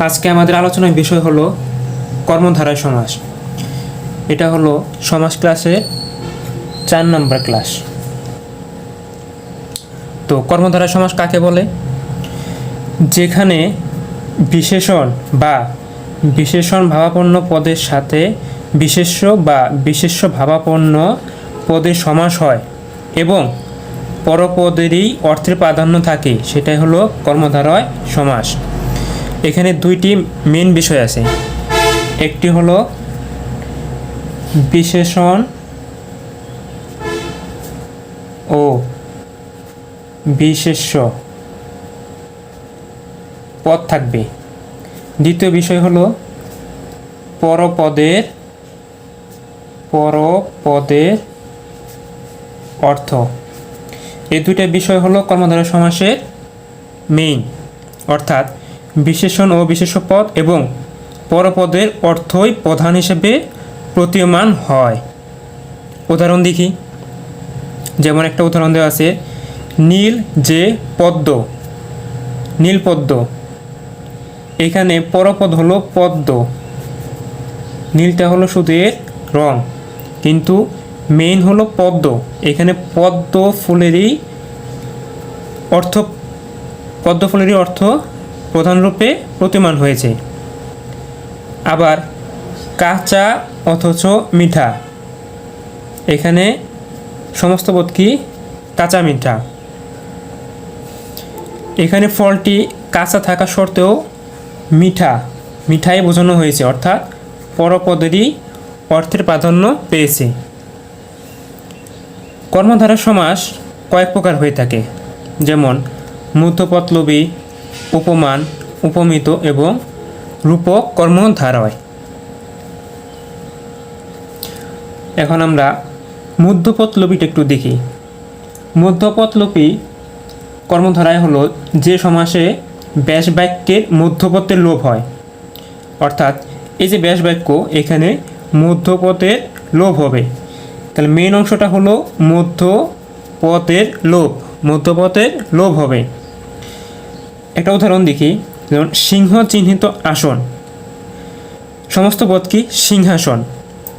আজকে আমাদের আলোচনার বিষয় হলো কর্মধারায় সমাস। এটা হলো সমাজ ক্লাসের চার নম্বর ক্লাস তো কর্মধারায় সমাস কাকে বলে? যেখানে বিশেষণ বা বিশেষণ ভাবাপন্ন পদের সাথে বিশেষ্য বা বিশেষ্য ভাবাপন্ন পদের সমাস হয় এবং পরপদেরই অর্থের প্রাধান্য থাকে। সেটাই হলো কর্মধারয় সমাস। এখানে দুইটি মেন বিষয় আছে। একটি হলো বিশেষণ ও বিশেষ্য পদ থাকবে। দ্বিতীয় বিষয় হলো পরপদের পরপদের অর্থ। এই দুইটা বিষয় হলো কর্মধারয় সমাসের মেইন অর্থাৎ বিশেষণ ও বিশেষ পদ এবং পরপদের অর্থই প্রধান হিসেবে প্রতীয়মান হয়। উদাহরণ দেখি। যেমন একটা উদাহরণ দেওয়া আছে, নীল যে পদ্ম, নীল পদ্ম। এখানে পরপদ হলো পদ্ম। নীলটা হলো শুধু এর রং, কিন্তু মেইন হলো পদ্ম। এখানে পদ্ম ফুলেরই অর্থ, পদ্ম ফুলেরই অর্থ প্রধানরূপে প্রতিমান হয়েছে। আবার কাঁচা অথচ মিঠা। এখানে সমস্ত বোধ কি? কাঁচা মিঠা। এখানে ফলটি কাঁচা থাকা সত্ত্বেও মিঠা, মিঠাই বোঝানো হয়েছে, অর্থাৎ পরপদেরই অর্থের প্রাধান্য পেয়েছে। কর্মধারা সমাস কয়েক প্রকার হয়ে থাকে। যেমন মধ্যপতলবী উপমান, উপমিত এবং রূপক কর্মধারয়। এখন আমরা মধ্যপতলবীটা একটু দেখি। মধ্যপতলবী কর্মধারায় হলো যে সমাসে ব্যাস বাক্যের মধ্যপথের লোভ হয়। অর্থাৎ এই যে ব্যাস বাক্য এখানে মধ্যপথের লোভ হবে। তাহলে মেন অংশটা হলো মধ্যপথের লোভ মধ্যপথের লোভ হবে। একটা উদাহরণ দেখি। যেমন সিংহ চিহ্নিত আসন। সমস্ত পদ কি? সিংহাসন।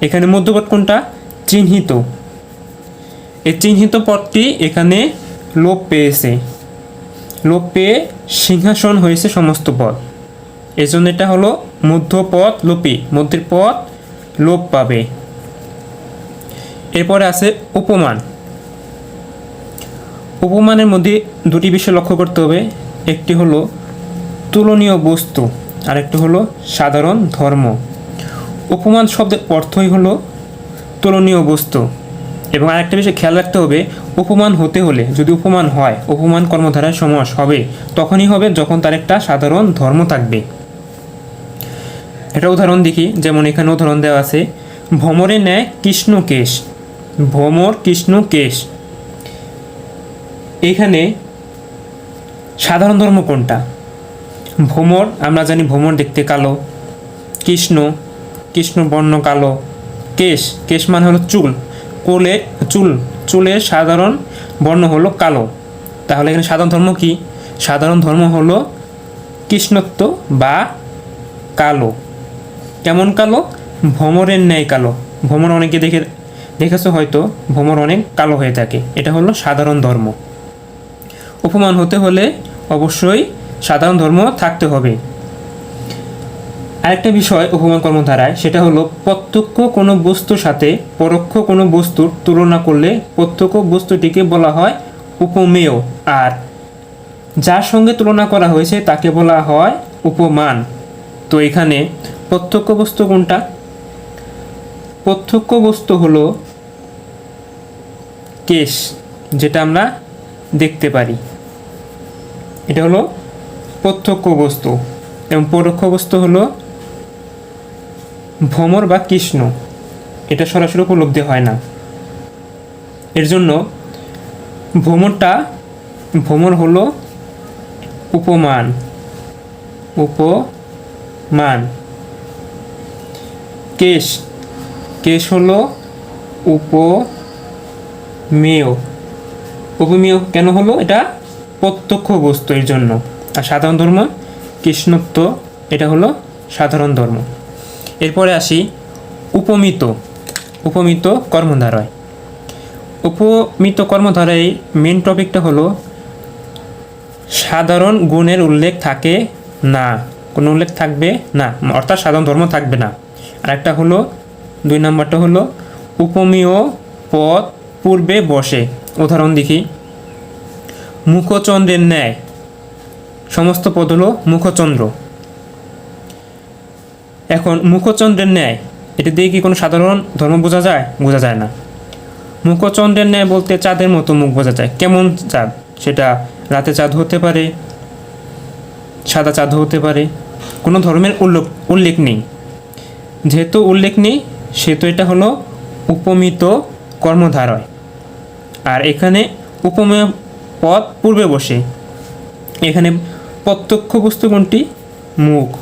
এখানে মধ্যপদ কোনটা? চিহ্নিত। এই চিহ্নিত পদটি এখানে লোপ পেয়েছে। লোপ পেয়ে সিংহাসন হয়েছে সমস্ত পদ। এই জন্য এটা হলো মধ্যপদ লোপী। মধ্যের পদ লোপ পাবে। এরপরে আছে উপমান। উপমানের মধ্যে দুটি বিষয় লক্ষ্য করতে হবে। একটি হলো তুলনীয় বস্তু আর একটি হলো সাধারণ ধর্ম। উপমান শব্দের অর্থই হলো তুলনীয় বস্তু। এবং আরেকটা বিষয় খেয়াল রাখতে হবে উপমান হতে হলে, যদি উপমান হয় উপমান কর্মধারায় সমাস হবে, তখনই হবে যখন তার একটা সাধারণ ধর্ম থাকবে। একটা উদাহরণ দেখি, যেমন এখানে উদাহরণ দেওয়া আছে, ভ্রমরে ন্যায় কৃষ্ণ কেশ ভ্রমর কৃষ্ণ কেশ এখানে সাধারণ ধর্ম কোনটা? ভ্রমর, আমরা জানি ভ্রমর দেখতে কালো। কৃষ্ণ কৃষ্ণ বর্ণ কালো। কেশ কেশ মানে হলো চুল। কোলে চুল চুলের সাধারণ বর্ণ হলো কালো। তাহলে এখানে সাধারণ ধর্ম কি? সাধারণ ধর্ম হলো কৃষ্ণত্ব বা কালো। কেমন কালো? ভ্রমরের ন্যায় কালো। ভ্রমর অনেকে দেখে, দেখেছ হয়তো? ভ্রমর অনেক কালো হয়ে থাকে। এটা হলো সাধারণ ধর্ম। উপমান হতে হলে অবশ্যই সাধারণ ধর্ম থাকতে হবে। আরেকটা বিষয় উপমান কর্মধারায়, সেটা হলো প্রত্যক্ষ কোনো বস্তুর সাথে পরোক্ষ কোনো বস্তুর তুলনা করলে প্রত্যক্ষ বস্তুটিকে বলা হয় উপমেয়। আর যার সঙ্গে তুলনা করা হয়েছে তাকে বলা হয় উপমান। তো এখানে প্রত্যক্ষ বস্তু কোনটা? প্রত্যক্ষ বস্তু হলো কেশ, যেটা আমরা দেখতে পারি। এটা হলো প্রত্যক্ষ বস্তু এবং পরোক্ষ বস্তু হলো ভ্রমর বা কৃষ্ণ। এটা সরাসরি উপলব্ধি হয় না। এর জন্য ভ্রমরটা, ভ্রমর হলো উপমান। উপমান। কেশ। কেশ হলো উপমেয়। উপমেয় কেন হলো এটা? প্রত্যক্ষ বস্তু এর জন্য। আর সাধারণ ধর্ম? কৃষ্ণত্ব, এটা হলো সাধারণ ধর্ম। এরপরে আসি, উপমিত। উপমিত কর্মধারয়। উপমিত কর্মধারায় মেন টপিকটা হলো, সাধারণ গুণের উল্লেখ থাকে না। কোনো উল্লেখ থাকবে না। অর্থাৎ সাধারণ ধর্ম থাকবে না। আর একটা হলো, দুই নম্বরটা হলো, উপমেয় পদ পূর্বে বসে। উদাহরণ দেখি। মুখচন্দ্রের ন্যায়। সমস্ত পদ হলো মুখচন্দ্র। এখন মুখচন্দ্রের ন্যায়, এটা দিয়ে কি কোনো সাধারণ ধর্ম বোঝা যায়? বোঝা যায় না। মুখচন্দ্রের ন্যায় বলতে চাঁদের মতো মুখ বোঝা যায়। কেমন চাঁদ? সেটা রাতে চাঁদ হতে পারে, সাদা চাঁদ হতে পারে, কোনো ধর্মের উল্লেখ উল্লেখ নেই। যেহেতু উল্লেখ নেই, সেহেতু এটা হলো উপমিত কর্মধারয়। আর এখানে উপমেয় পদ পূর্বে বসে। এখানে প্রত্যক্ষ বস্তু কোনটি মুখ।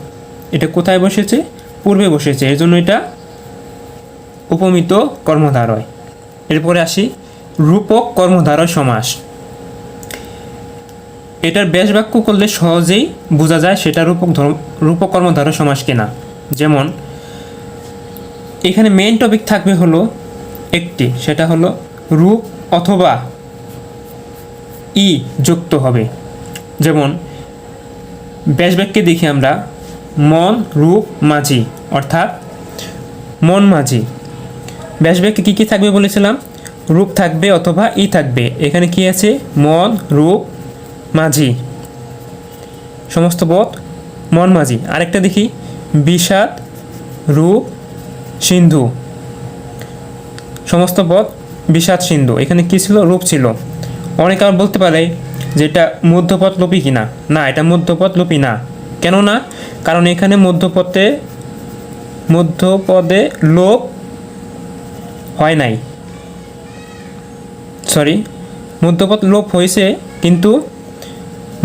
এটা কোথায় বসেছে? পূর্বে বসেছে। এর জন্য এটা উপমিত কর্মধারয়। এরপরে আসি, রূপক কর্মধারয় সমাস। এটার ব্যাস বাক্য করলে সহজেই বোঝা যায় সেটা রূপক ধর্ম রূপক কর্মধারয় সমাস কিনা। যেমন, এখানে মেইন টপিক থাকবে হলো একটি। সেটা হলো রূপ অথবা ই যুক্ত হবে। যেমন ব্যাস দেখি আমরা, মন, রূপ, মাঝি, অর্থাৎ মন, মাঝি। ব্যাস কী কী থাকবে বলেছিলাম? রূপ থাকবে অথবা ই থাকবে। এখানে কি আছে? মন, রূপ, মাঝি। সমস্ত পথ মন, মাঝি। আরেকটা দেখি, বিষাদ, রূপ, সিন্ধু। সমস্ত পদ বিষাদ, সিন্ধু। এখানে কী ছিল? রূপ ছিল। অনেক আর বলতে পারে যে এটা মধ্যপথ লোপি কিনা। না, এটা মধ্যপথ লোপি না। কেন না? কারণ এখানে মধ্যপথে, মধ্যপদে লোপ হয় নাই। সরি মধ্যপথ লোপ হয়েছে, কিন্তু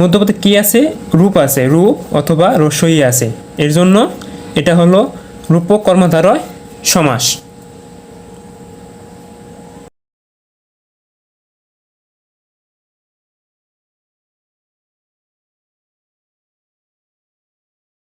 মধ্যপথে কি আছে? রূপ আছে, রূপ অথবা রসই আছে। এর জন্য এটা হলো রূপক কর্মধারয় সমাস।